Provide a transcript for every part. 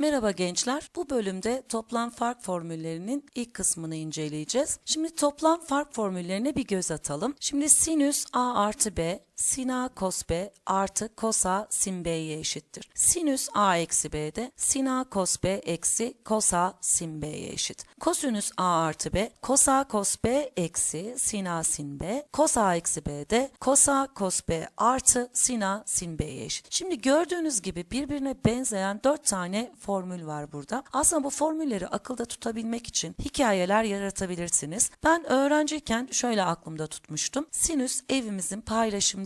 Merhaba gençler. Bu bölümde toplam fark formüllerinin ilk kısmını inceleyeceğiz. Şimdi toplam fark formüllerine bir göz atalım. Şimdi sinüs a artı b sin a cos b artı cos a sin b'ye eşittir. Sinüs a eksi b'de sin a cos b eksi cos a sin b'ye eşit. Kosinüs a artı b cos a cos b eksi sin a sin b cos a eksi b'de cos a cos b artı sin a sin b'ye eşit. Şimdi gördüğünüz gibi birbirine benzeyen dört tane formül var burada. Aslında bu formülleri akılda tutabilmek için hikayeler yaratabilirsiniz. Ben öğrenciyken şöyle aklımda tutmuştum. Sinüs evimizin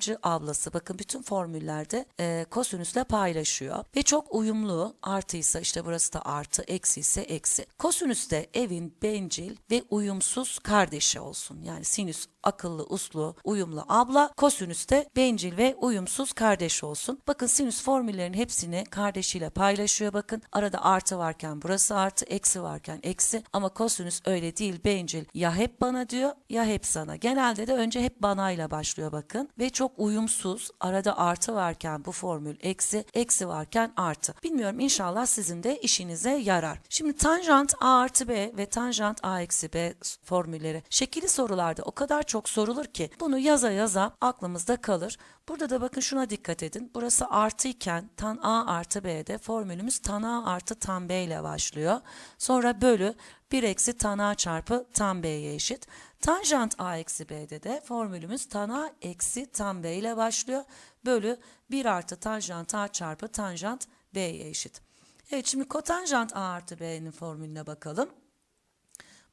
paylaşımcı ablası. Bakın bütün formüllerde e, kosinüsle paylaşıyor. Ve çok uyumlu. Artıysa işte burası da artı, eksi ise eksi. Kosinüs de evin bencil ve uyumsuz kardeşi olsun. Yani sinüs akıllı, uslu, uyumlu abla. Kosinüs de bencil ve uyumsuz kardeş olsun. Bakın sinüs formüllerinin hepsini kardeşiyle paylaşıyor. Bakın arada artı varken burası artı, eksi varken eksi. Ama kosinüs öyle değil, bencil. Ya hep bana diyor ya hep sana. Genelde de önce hep bana ile başlıyor bakın. Ve çok uyumsuz. Arada artı varken bu formül eksi, eksi varken artı. Bilmiyorum inşallah sizin de işinize yarar. Şimdi tanjant a artı b ve tanjant a eksi b formülleri şekilli sorularda o kadar çok sorulur ki bunu yaza yaza aklımızda kalır. Burada da bakın şuna dikkat edin. Burası artı iken tan a artı b'de formülümüz tan a artı tan b ile başlıyor. Sonra bölü 1 eksi tan a çarpı tan b'ye eşit. Tanjant a eksi b'de de formülümüz tan a eksi tan b ile başlıyor. Bölü 1 artı tanjant a çarpı tanjant b'ye eşit. Evet şimdi kotanjant a artı b'nin formülüne bakalım.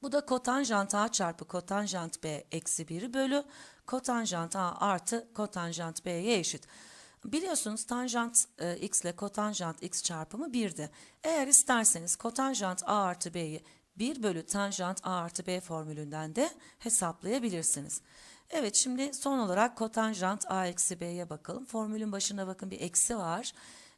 Bu da kotanjant a çarpı kotanjant b eksi 1 bölü kotanjant a artı kotanjant b'ye eşit. Biliyorsunuz tanjant e, x ile kotanjant x çarpımı 1'di. Eğer isterseniz kotanjant a artı b'yi 1 bölü tanjant a artı b formülünden de hesaplayabilirsiniz. Evet şimdi son olarak kotanjant a eksi b'ye bakalım. Formülün başında bakın bir eksi var.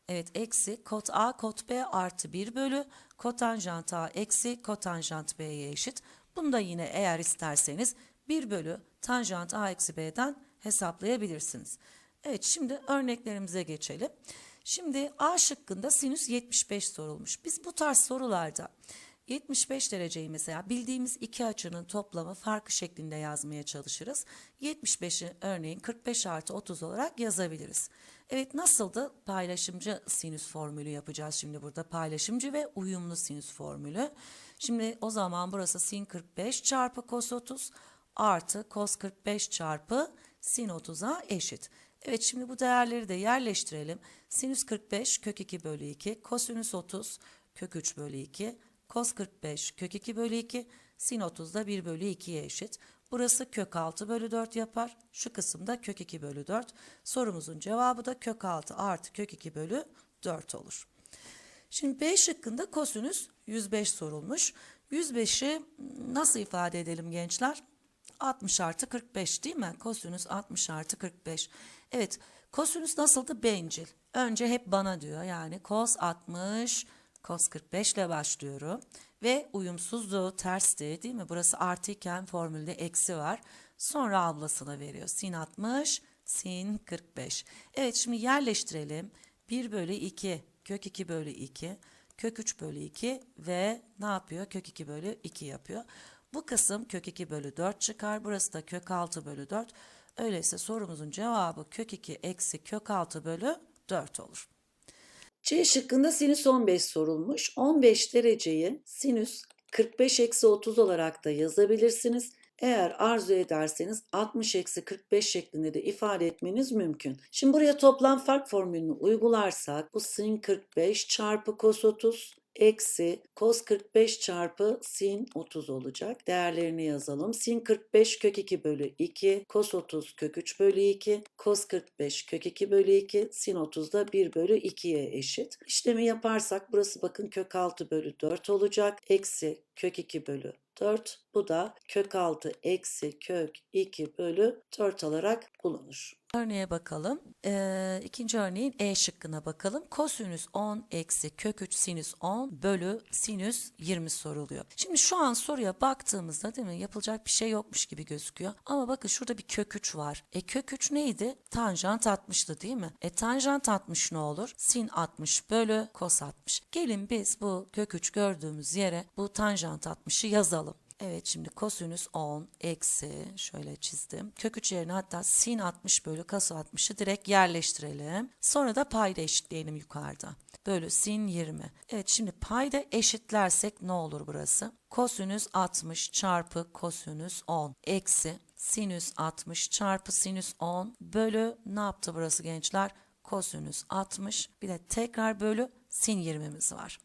Evet eksi kot a kot b artı 1 bölü kotanjant a eksi kotanjant b'ye eşit. Bunu da yine eğer isterseniz 1 bölü tanjant a eksi b'den hesaplayabilirsiniz. Evet şimdi örneklerimize geçelim. Şimdi A şıkkında sinüs 75 sorulmuş. Biz bu tarz sorularda 75 dereceyi mesela bildiğimiz iki açının toplamı farkı şeklinde yazmaya çalışırız. 75'i örneğin 45 artı 30 olarak yazabiliriz. Evet nasıldı? Paylaşımcı sinüs formülü yapacağız şimdi burada. Paylaşımcı ve uyumlu sinüs formülü. Şimdi o zaman burası sin 45 çarpı cos 30 artı cos 45 çarpı sin 30'a eşit. Evet şimdi bu değerleri de yerleştirelim. Sinüs 45 kök 2 bölü 2, kosinüs 30 kök 3 bölü 2, Cos 45 kök 2 bölü 2, sin 30 da 1 bölü 2'ye eşit. Burası kök 6 bölü 4 yapar. Şu kısımda kök 2 bölü 4. Sorumuzun cevabı da kök 6 artı kök 2 bölü 4 olur. Şimdi B şıkkında kosinüs 105 sorulmuş. 105'i nasıl ifade edelim gençler? 60 artı 45 değil mi? Kosinüs 60 artı 45. Evet kosinüs nasıldı? Bencil. Önce hep bana diyor. Yani cos 60 cos 45 ile başlıyorum. Ve uyumsuzluğu tersti değil mi? Burası artı iken formülde eksi var. Sonra ablasına veriyor. Sin 60, sin 45. Evet şimdi yerleştirelim. 1 bölü 2, kök 2 bölü 2, kök 3 bölü 2 ve ne yapıyor? Kök 2 bölü 2 yapıyor. Bu kısım kök 2 bölü 4 çıkar. Burası da kök 6 bölü 4. Öyleyse sorumuzun cevabı kök 2 eksi kök 6 bölü 4 olur. C şıkkında sinüs 15 sorulmuş. 15 dereceyi sinüs 45 eksi 30 olarak da yazabilirsiniz. Eğer arzu ederseniz 60 eksi 45 şeklinde de ifade etmeniz mümkün. Şimdi buraya toplam fark formülünü uygularsak bu sin 45 çarpı cos 30 eksi cos 45 çarpı sin 30 olacak. Değerlerini yazalım. Sin 45 kök 2 bölü 2, cos 30 kök 3 bölü 2, cos 45 kök 2 bölü 2, sin 30 da 1 bölü 2'ye eşit. İşlemi yaparsak burası bakın kök 6 bölü 4 olacak. Eksi kök 2 bölü 4. Bu da kök 6 eksi kök 2 bölü 4 olarak bulunur. Örneğe bakalım. Ee, ikinci örneğin E şıkkına bakalım. Kosinüs 10 eksi kök 3 sinüs 10 bölü sinüs 20 soruluyor. Şimdi şu an soruya baktığımızda değil mi yapılacak bir şey yokmuş gibi gözüküyor. Ama bakın şurada bir kök 3 var. E kök 3 neydi? Tanjant 60'tı değil mi? E tanjant 60 ne olur? Sin 60 bölü kos 60. Gelin biz bu kök 3 gördüğümüz yere bu tanjant 60'ı yazalım. Evet şimdi kosinüs 10 eksi şöyle çizdim. Kök 3 yerine hatta sin 60 bölü kos 60'ı direkt yerleştirelim. Sonra da payda eşitleyelim yukarıda. Bölü sin 20. Evet şimdi payda eşitlersek ne olur burası? Kosinüs 60 çarpı kosinüs 10 eksi sinüs 60 çarpı sinüs 10 bölü ne yaptı burası gençler? Kosinüs 60 bir de tekrar bölü sin 20'miz var.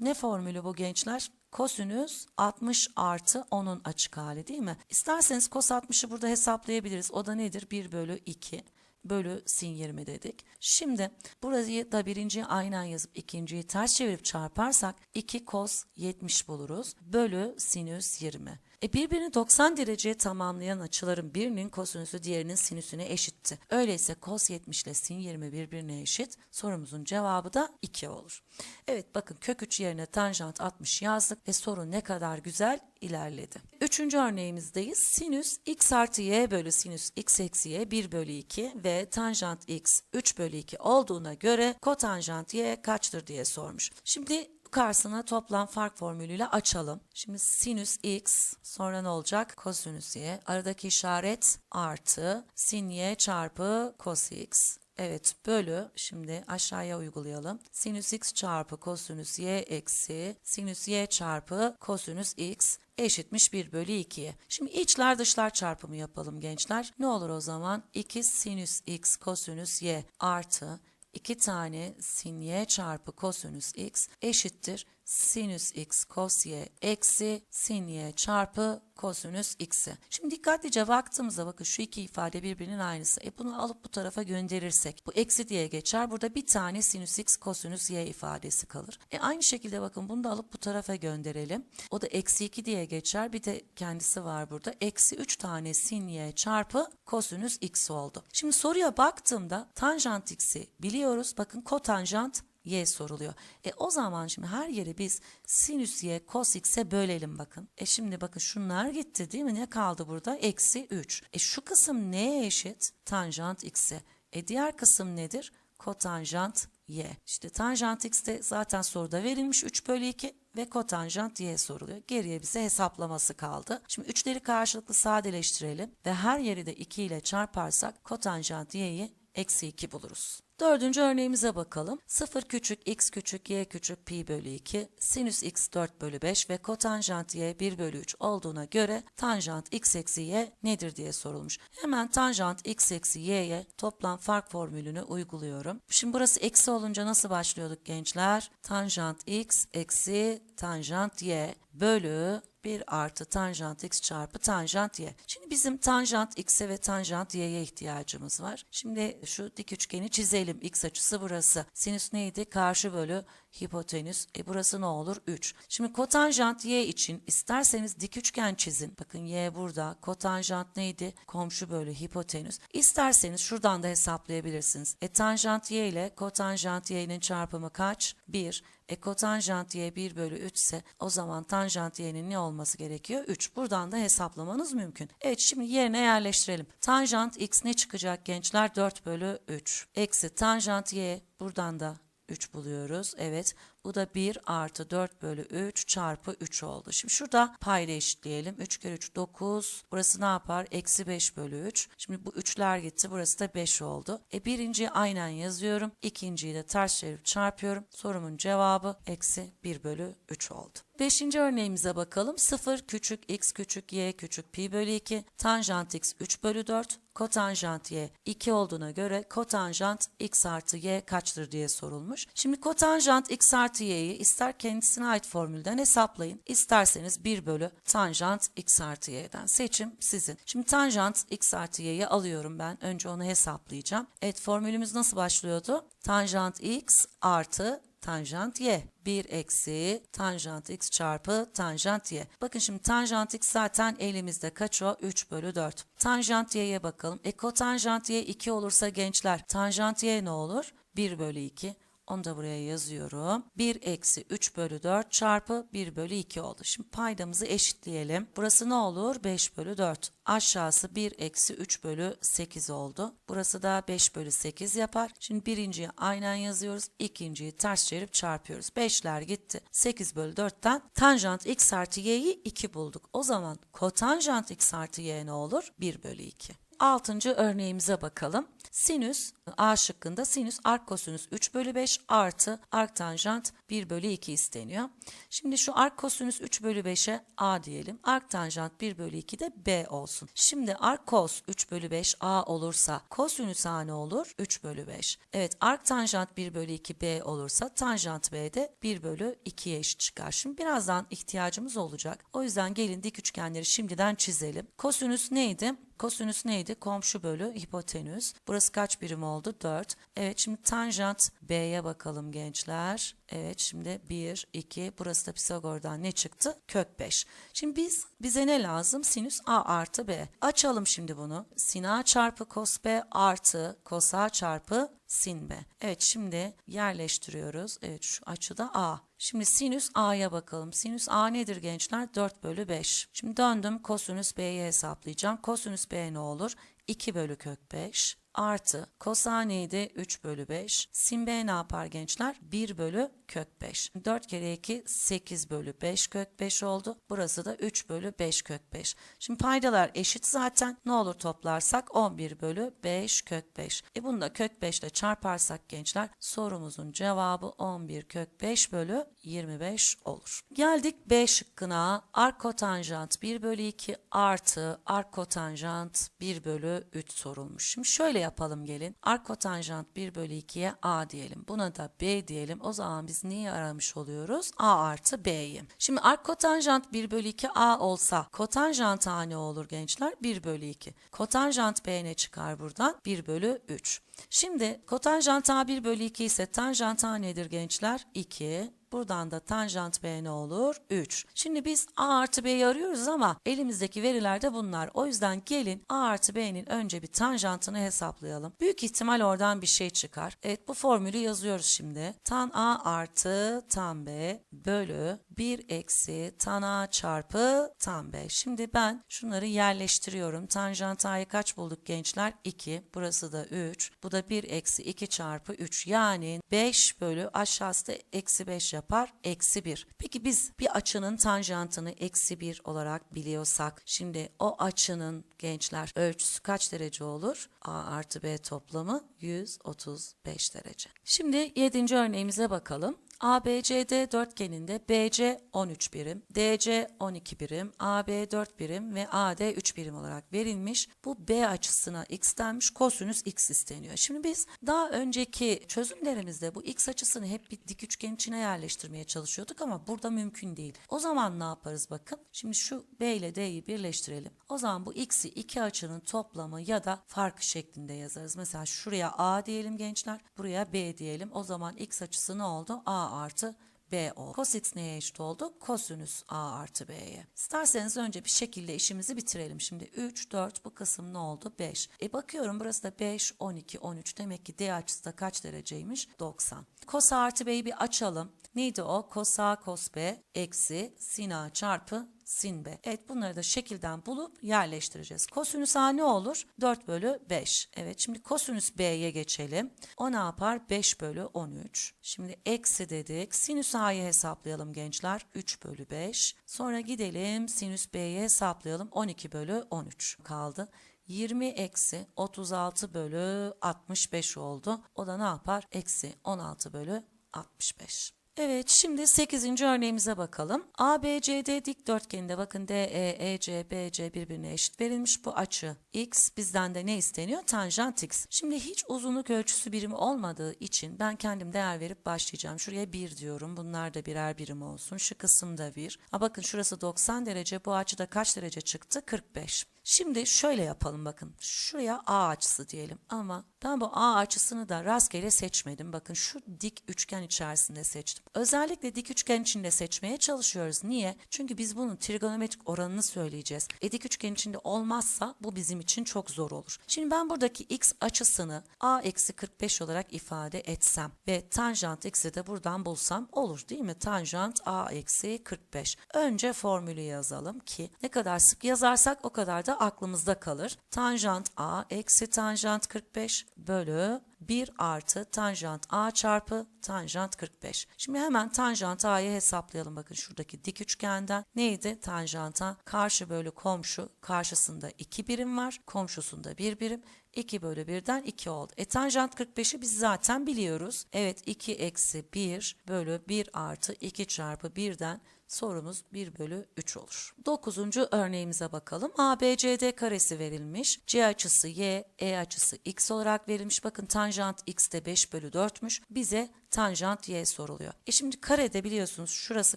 Ne formülü bu gençler? Kosinüs 60 artı 10'un açık hali değil mi? İsterseniz kos 60'ı burada hesaplayabiliriz. O da nedir? 1 bölü 2 bölü sin 20 dedik. Şimdi burayı da birinciyi aynen yazıp ikinciyi ters çevirip çarparsak 2 kos 70 buluruz. Bölü sinüs 20. E birbirini 90 dereceye tamamlayan açıların birinin kosinüsü diğerinin sinüsüne eşitti. Öyleyse kos 70 ile sin 20 birbirine eşit. Sorumuzun cevabı da 2 olur. Evet bakın kök 3 yerine tanjant 60 yazdık ve soru ne kadar güzel ilerledi. Üçüncü örneğimizdeyiz. Sinüs x artı y bölü sinüs x eksi y 1 bölü 2 ve tanjant x 3 bölü 2 olduğuna göre kotanjant y kaçtır diye sormuş. Şimdi karşısına toplam fark formülüyle açalım. Şimdi sinüs x sonra ne olacak? Kosinüs y. Aradaki işaret artı sin y çarpı cos x. Evet bölü şimdi aşağıya uygulayalım. Sinüs x çarpı kosinüs y eksi sinüs y çarpı kosinüs x eşitmiş 1 bölü 2'ye. Şimdi içler dışlar çarpımı yapalım gençler. Ne olur o zaman? 2 sinüs x kosinüs y artı 2 tane sin y çarpı kosinüs x eşittir sinüs x cos y eksi sin y çarpı kosinüs x'i. Şimdi dikkatlice baktığımızda bakın şu iki ifade birbirinin aynısı. E bunu alıp bu tarafa gönderirsek bu eksi diye geçer. Burada bir tane sinüs x kosinüs y ifadesi kalır. E aynı şekilde bakın bunu da alıp bu tarafa gönderelim. O da eksi 2 diye geçer. Bir de kendisi var burada. Eksi 3 tane sin y çarpı kosinüs x oldu. Şimdi soruya baktığımda tanjant x'i biliyoruz. Bakın kotanjant y soruluyor. E o zaman şimdi her yeri biz sinüs y cos x'e bölelim bakın. E şimdi bakın şunlar gitti değil mi? Ne kaldı burada? Eksi 3. E şu kısım neye eşit? Tanjant x'e. E diğer kısım nedir? Kotanjant y. İşte tanjant x de zaten soruda verilmiş 3 bölü 2 ve kotanjant y soruluyor. Geriye bize hesaplaması kaldı. Şimdi üçleri karşılıklı sadeleştirelim ve her yeri de 2 ile çarparsak kotanjant y'yi eksi 2 buluruz. Dördüncü örneğimize bakalım. 0 küçük x küçük y küçük pi bölü 2, sinüs x 4 bölü 5 ve kotanjant y 1 bölü 3 olduğuna göre tanjant x eksi y nedir diye sorulmuş. Hemen tanjant x eksi y'ye toplam fark formülünü uyguluyorum. Şimdi burası eksi olunca nasıl başlıyorduk gençler? Tanjant x eksi tanjant y bölü 1 artı tanjant x çarpı tanjant y. Şimdi bizim tanjant x'e ve tanjant y'ye ihtiyacımız var. Şimdi şu dik üçgeni çizelim. X açısı burası. Sinüs neydi? Karşı bölü hipotenüs. E burası ne olur? 3. Şimdi kotanjant y için isterseniz dik üçgen çizin. Bakın y burada. Kotanjant neydi? Komşu bölü hipotenüs. İsterseniz şuradan da hesaplayabilirsiniz. E tanjant y ile kotanjant y'nin çarpımı kaç? 1. E kotanjant y 1 bölü 3 ise o zaman tanjant y'nin ne olması gerekiyor? 3. Buradan da hesaplamanız mümkün. Evet şimdi yerine yerleştirelim. Tanjant x ne çıkacak gençler? 4 bölü 3. Eksi tanjant y buradan da 3 buluyoruz. Evet bu da 1 artı 4 bölü 3 çarpı 3 oldu. Şimdi şurada payda eşitleyelim. 3 kere 3 9. Burası ne yapar? Eksi 5 bölü 3. Şimdi bu 3'ler gitti. Burası da 5 oldu. E birinciyi aynen yazıyorum. İkinciyi de ters çevirip çarpıyorum. Sorumun cevabı eksi 1 bölü 3 oldu. Beşinci örneğimize bakalım. 0 küçük x küçük y küçük pi bölü 2. Tanjant x 3 bölü 4. Kotanjant y 2 olduğuna göre kotanjant x artı y kaçtır diye sorulmuş. Şimdi kotanjant x artı y'yi ister kendisine ait formülden hesaplayın. isterseniz 1 bölü tanjant x artı y'den. Seçim sizin. Şimdi tanjant x artı y'yi alıyorum ben. Önce onu hesaplayacağım. Evet formülümüz nasıl başlıyordu? Tanjant x artı tanjant y. 1 eksi tanjant x çarpı tanjant y. Bakın şimdi tanjant x zaten elimizde kaç o? 3 bölü 4. Tanjant y'ye bakalım. E kotanjant y 2 olursa gençler tanjant y ne olur? 1 bölü 2. Onu da buraya yazıyorum. 1 eksi 3 bölü 4 çarpı 1 bölü 2 oldu. Şimdi paydamızı eşitleyelim. Burası ne olur? 5 bölü 4. Aşağısı 1 eksi 3 bölü 8 oldu. Burası da 5 bölü 8 yapar. Şimdi birinciyi aynen yazıyoruz. İkinciyi ters çevirip çarpıyoruz. 5'ler gitti. 8 bölü 4'ten tanjant x artı y'yi 2 bulduk. O zaman kotanjant x artı y ne olur? 1 bölü 2. Altıncı örneğimize bakalım. Sinüs A şıkkında sinüs ark kosinüs 3 bölü 5 artı ark tanjant 1 bölü 2 isteniyor. Şimdi şu ark kosinüs 3 bölü 5'e A diyelim. Ark tanjant 1 bölü 2 de B olsun. Şimdi ark kos 3 bölü 5 A olursa kosinüs A ne olur? 3 bölü 5. Evet ark tanjant 1 bölü 2 B olursa tanjant B de 1 bölü 2'ye eşit çıkar. Şimdi birazdan ihtiyacımız olacak. O yüzden gelin dik üçgenleri şimdiden çizelim. Kosinüs neydi? Kosinüs neydi? Komşu bölü hipotenüs. Burası kaç birim oldu? 4. Evet şimdi tanjant B'ye bakalım gençler. Evet şimdi 1, 2. Burası da Pisagor'dan ne çıktı? Kök 5. Şimdi biz bize ne lazım? Sinüs A artı B. Açalım şimdi bunu. Sin A çarpı cos B artı cos A çarpı sin B. Evet şimdi yerleştiriyoruz. Evet şu açıda A. Şimdi sinüs A'ya bakalım. Sinüs A nedir gençler? 4 bölü 5. Şimdi döndüm kosinüs B'yi hesaplayacağım. Kosinüs B ne olur? 2 bölü kök 5 artı kosa neydi? 3 bölü 5. Sin ne yapar gençler? 1 bölü kök 5. 4 kere 2 8 bölü 5 kök 5 oldu. Burası da 3 bölü 5 kök 5. Şimdi paydalar eşit zaten. Ne olur toplarsak 11 bölü 5 kök 5. E bunu da kök 5 ile çarparsak gençler sorumuzun cevabı 11 kök 5 bölü 25 olur. Geldik B şıkkına. Arkotanjant 1 bölü 2 artı arkotanjant 1 bölü 3 sorulmuş. Şimdi şöyle yapalım gelin. Arkotanjant 1 bölü 2'ye A diyelim. Buna da B diyelim. O zaman biz neyi aramış oluyoruz? A artı B'yi. Şimdi arkotanjant 1 bölü 2 A olsa kotanjant A ne olur gençler? 1 bölü 2. Kotanjant B ne çıkar buradan? 1 bölü 3. Şimdi kotanjant A 1 bölü 2 ise tanjant A nedir gençler? 2. Buradan da tanjant B ne olur? 3. Şimdi biz A artı B'yi arıyoruz ama elimizdeki veriler de bunlar. O yüzden gelin A artı B'nin önce bir tanjantını hesaplayalım. Büyük ihtimal oradan bir şey çıkar. Evet bu formülü yazıyoruz şimdi. Tan A artı tan B bölü 1 eksi tan A çarpı tan B. Şimdi ben şunları yerleştiriyorum. Tanjant A'yı kaç bulduk gençler? 2. Burası da 3. Bu da 1 eksi 2 çarpı 3. Yani 5 bölü aşağısı da eksi 5 yapar. Eksi 1. Peki biz bir açının tanjantını eksi 1 olarak biliyorsak şimdi o açının gençler ölçüsü kaç derece olur? A artı B toplamı 135 derece. Şimdi 7. örneğimize bakalım. ABCD dörtgeninde BC 13 birim, DC 12 birim, AB 4 birim ve AD 3 birim olarak verilmiş. Bu B açısına x denmiş, kosinüs x isteniyor. Şimdi biz daha önceki çözümlerimizde bu x açısını hep bir dik üçgen içine yerleştirmeye çalışıyorduk ama burada mümkün değil. O zaman ne yaparız bakın. Şimdi şu B ile D'yi birleştirelim. O zaman bu x'i iki açının toplamı ya da farkı şeklinde yazarız. Mesela şuraya A diyelim gençler, buraya B diyelim. O zaman x açısı ne oldu? A artı B oldu. Cos x neye eşit oldu? Kosinüs A artı B'ye. İsterseniz önce bir şekilde işimizi bitirelim. Şimdi 3, 4 bu kısım ne oldu? 5. E bakıyorum burası da 5, 12, 13. Demek ki D açısı da kaç dereceymiş? 90. Cos artı B'yi bir açalım. Neydi o? Cos A cos B eksi sin A çarpı sin B. Evet bunları da şekilden bulup yerleştireceğiz. Kosinüs A ne olur? 4 bölü 5. Evet şimdi kosinüs B'ye geçelim. O ne yapar? 5 bölü 13. Şimdi eksi dedik. Sinüs A'yı hesaplayalım gençler. 3 bölü 5. Sonra gidelim sinüs B'yi hesaplayalım. 12 bölü 13 kaldı. 20 eksi 36 bölü 65 oldu. O da ne yapar? Eksi 16 bölü 65. Evet şimdi 8. örneğimize bakalım. ABCD dikdörtgeninde bakın DE, EC, BC birbirine eşit verilmiş bu açı. X bizden de ne isteniyor? Tanjant X. Şimdi hiç uzunluk ölçüsü birimi olmadığı için ben kendim değer verip başlayacağım. Şuraya 1 diyorum. Bunlar da birer birim olsun. Şu kısım da 1. Ha bakın şurası 90 derece. Bu açıda kaç derece çıktı? 45. Şimdi şöyle yapalım bakın. Şuraya A açısı diyelim ama Ben bu A açısını da rastgele seçmedim. Bakın şu dik üçgen içerisinde seçtim. Özellikle dik üçgen içinde seçmeye çalışıyoruz. Niye? Çünkü biz bunun trigonometrik oranını söyleyeceğiz. E dik üçgen içinde olmazsa bu bizim için çok zor olur. Şimdi ben buradaki x açısını a eksi 45 olarak ifade etsem ve tanjant x'i de buradan bulsam olur değil mi? Tanjant a eksi 45. Önce formülü yazalım ki ne kadar sık yazarsak o kadar da aklımızda kalır. Tanjant a eksi tanjant 45 bölü 1 artı tanjant a çarpı tanjant 45. Şimdi hemen tanjant a'yı hesaplayalım. Bakın şuradaki dik üçgenden neydi? Tanjanta karşı bölü komşu karşısında 2 birim var. Komşusunda 1 birim. 2 bölü 1'den 2 oldu. E tanjant 45'i biz zaten biliyoruz. Evet 2 eksi 1 bölü 1 artı 2 çarpı 1'den sorumuz 1 bölü 3 olur. Dokuzuncu örneğimize bakalım. ABCD karesi verilmiş. C açısı Y, E açısı X olarak verilmiş. Bakın tanjant X de 5 bölü 4'müş. Bize tanjant Y soruluyor. E şimdi karede biliyorsunuz şurası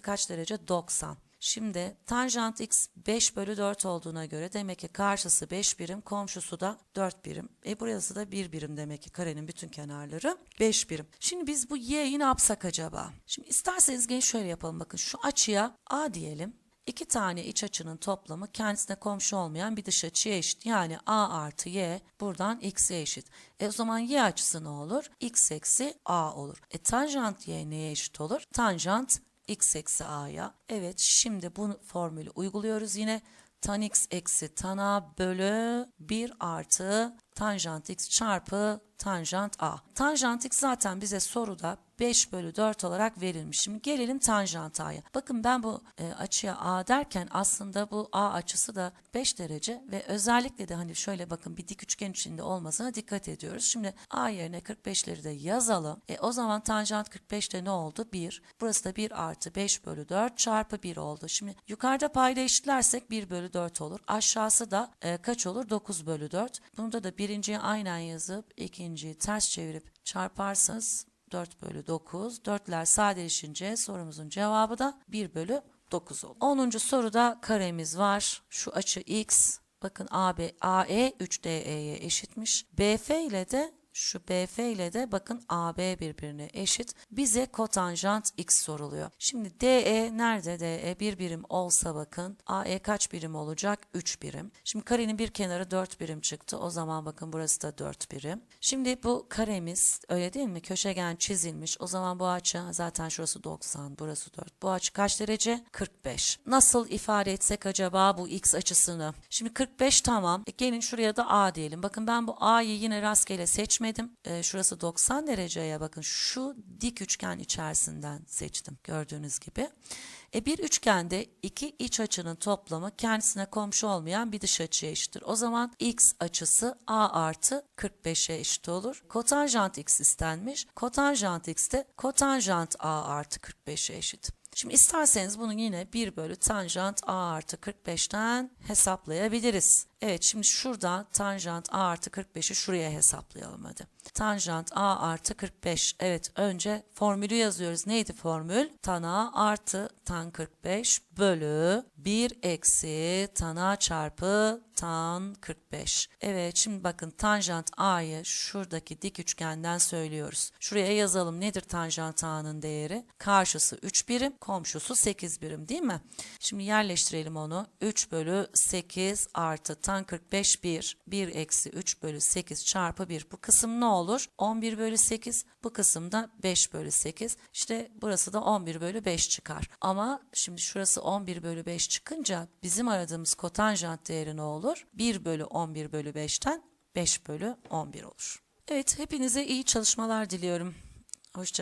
kaç derece? 90. Şimdi tanjant x 5 bölü 4 olduğuna göre demek ki karşısı 5 birim, komşusu da 4 birim. E burası da 1 birim demek ki karenin bütün kenarları 5 birim. Şimdi biz bu y'yi ne yapsak acaba? Şimdi isterseniz gelin şöyle yapalım bakın şu açıya a diyelim. İki tane iç açının toplamı kendisine komşu olmayan bir dış açıya eşit. Yani a artı y buradan x'e eşit. E o zaman y açısı ne olur? x eksi a olur. E tanjant y neye eşit olur? Tanjant x eksi a'ya. Evet şimdi bu formülü uyguluyoruz yine. Tan x eksi tan a bölü 1 artı tanjant x çarpı tanjant a. Tanjant x zaten bize soruda 5 bölü 4 olarak verilmiş. Şimdi gelelim tanjant a'ya. Bakın ben bu e, açıya a derken aslında bu a açısı da 5 derece ve özellikle de hani şöyle bakın bir dik üçgen içinde olmasına dikkat ediyoruz. Şimdi a yerine 45'leri de yazalım. E, o zaman tanjant 45'te ne oldu? 1. Burası da 1 artı 5 bölü 4 çarpı 1 oldu. Şimdi yukarıda payda eşitlersek 1 bölü 4 olur. Aşağısı da e, kaç olur? 9 bölü 4. Bunda da birinciyi aynen yazıp ikinciyi ters çevirip çarparsanız 4 bölü 9. 4'ler sadeleşince sorumuzun cevabı da 1 bölü 9 olur. 10. soruda karemiz var. Şu açı x. Bakın AB, AE 3DE'ye eşitmiş. BF ile de şu BF ile de bakın AB birbirine eşit. Bize kotanjant x soruluyor. Şimdi DE nerede? DE bir birim olsa bakın AE kaç birim olacak? 3 birim. Şimdi karenin bir kenarı 4 birim çıktı. O zaman bakın burası da 4 birim. Şimdi bu karemiz öyle değil mi? Köşegen çizilmiş. O zaman bu açı zaten şurası 90, burası 4. Bu açı kaç derece? 45. Nasıl ifade etsek acaba bu x açısını? Şimdi 45 tamam. E gelin şuraya da A diyelim. Bakın ben bu A'yı yine rastgele seçmedim. E, şurası 90 dereceye bakın. Şu dik üçgen içerisinden seçtim gördüğünüz gibi. E bir üçgende iki iç açının toplamı kendisine komşu olmayan bir dış açıya eşittir. O zaman x açısı a artı 45'e eşit olur. Kotanjant x istenmiş. Kotanjant x de kotanjant a artı 45'e eşit. Şimdi isterseniz bunu yine 1 bölü tanjant a artı 45'ten hesaplayabiliriz. Evet şimdi şuradan tanjant a artı 45'i şuraya hesaplayalım hadi. Tanjant a artı 45. Evet önce formülü yazıyoruz. Neydi formül? Tan a artı tan 45 bölü 1 eksi tan a çarpı tan 45. Evet şimdi bakın tanjant a'yı şuradaki dik üçgenden söylüyoruz. Şuraya yazalım. Nedir tanjant a'nın değeri? Karşısı 3 birim, komşusu 8 birim değil mi? Şimdi yerleştirelim onu. 3 bölü 8 artı tan 45 1. 1 eksi 3 bölü 8 çarpı 1. Bu kısım ne olur? 11 bölü 8. Bu kısımda 5 bölü 8. İşte burası da 11 bölü 5 çıkar. Ama şimdi şurası 11 bölü 5 çıkınca bizim aradığımız kotanjant değeri ne olur? 1 bölü 11 bölü 5'ten 5 bölü 11 olur. Evet hepinize iyi çalışmalar diliyorum. Hoşça